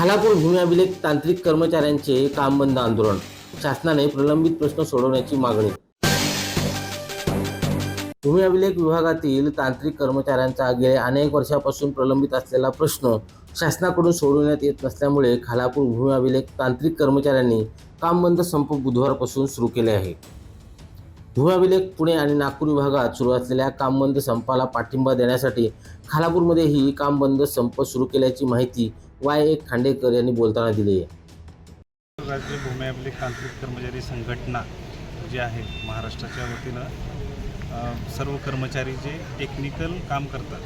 खालापूर भूमी अभिलेख तांत्रिक कर्मचाऱ्यांचे कामबंद आंदोलन. शासनाने प्रलंबित प्रश्न सोडवण्याची मागणी. भूमी अभिलेख विभागातील तांत्रिक कर्मचाऱ्यांचा गेल्या अनेक वर्षापासून प्रलंबित असलेला प्रश्न शासनाकडून सोडवण्यात येत नसल्यामुळे खालापूर भूमी अभिलेख तांत्रिक कर्मचाऱ्यांनी कामबंद संप बुधवारपासून सुरू केले आहे. भूमी पुणे आणि नागपूर विभागात सुरू असलेल्या कामबंद संपाला पाठिंबा देण्यासाठी खालापूरमध्येही काम बंद संप सुरू केल्याची माहिती वाय ए खांडेकर यांनी बोलताना दिली आहे. राज्य भूमी तांत्रिक कर्मचारी संघटना जी आहे महाराष्ट्राच्या वतीनं सर्व कर्मचारी जे टेक्निकल काम करतात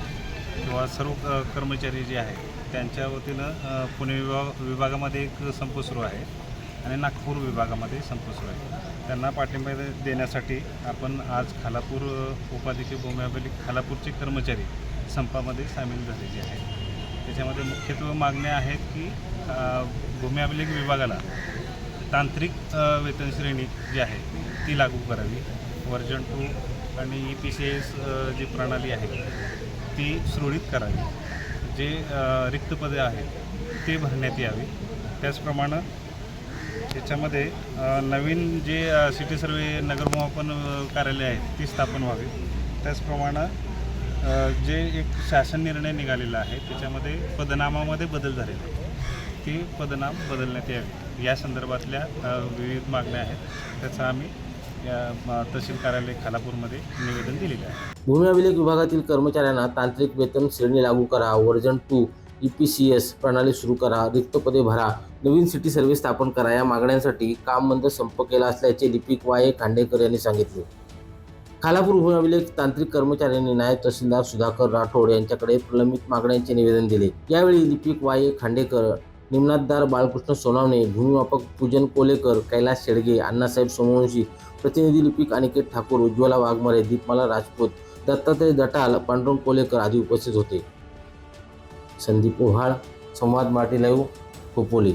किंवा सर्व कर्मचारी जे आहेत त्यांच्या वतीनं पुणे विभाग विभागामध्ये एक संप सुरू आहे. आणि नागपूर विभागामध्ये संतोष आहे त्यांना पाठिंबा देण्यासाठी आपण आज खालापूर उपाधीचे उपाध्यक्ष खालापूरचे कर्मचारी संपामध्ये सामील झालेले आहेत. त्याच्यामध्ये मुख्यत्वे मागण्या आहेत की भूमिअभिलेख भूमी अभिलेख विभागाला तांत्रिक वेतनश्रेणी वेतन श्रेणी जी आहे ती लागू करावी. वर्जन टू आणि E P C S G प्रणाली आहे ती सुरळीत करावी. जे रिक्त पदे आहेत ते भरण्यात यावी. त्याचप्रमाणे त्याच्यामध्ये नवीन जे सिटी सर्वे नगरमोहापन कार्यालय आहेत ती स्थापन व्हावी. त्याचप्रमाणे जे एक शासन निर्णय निघालेला आहे त्याच्यामध्ये पदनामामध्ये बदल झालेला आहे. ती पदनाम बदलण्यात यावी. या संदर्भातल्या विविध मागण्या आहेत. त्याचा आम्ही या तहसील कार्यालय खालापूरमध्ये निवेदन दिलेलं आहे. भूमी अभिलेख विभागातील कर्मचाऱ्यांना तांत्रिक वेतन श्रेणी लागू करा version two E P C S प्रणाली सुरू करा रिक्त पदे भरा नवीन सिटी सर्व्हिस स्थापन करा. या मागण्यांसाठी काम बंद संप केला असल्याचे लिपिक वाय खांडेकर यांनी सांगितले. खालापूर भूमी तांत्रिक कर्मचाऱ्यांनी नायब तहसीलदार सुधाकर राठोड यांच्याकडे प्रलंबित मागण्यांचे निवेदन दिले. यावेळी लिपिक वाय खांडेकर निमनाथदार बाळकृष्ण सोनावणे भूमिमापक पूजन कोलेकर कैलास शेडगे अण्णासाहेब सोमवंशी प्रतिनिधी लिपिक अनिकेत ठाकूर उज्ज्वला वाघमारे दीपमाला राजपूत दत्तात्रय दटाल पांडुरंग कोलेकर आदी उपस्थित होते. संदीप ओहाळ संवाद माटी लाईव्ह खोपोली.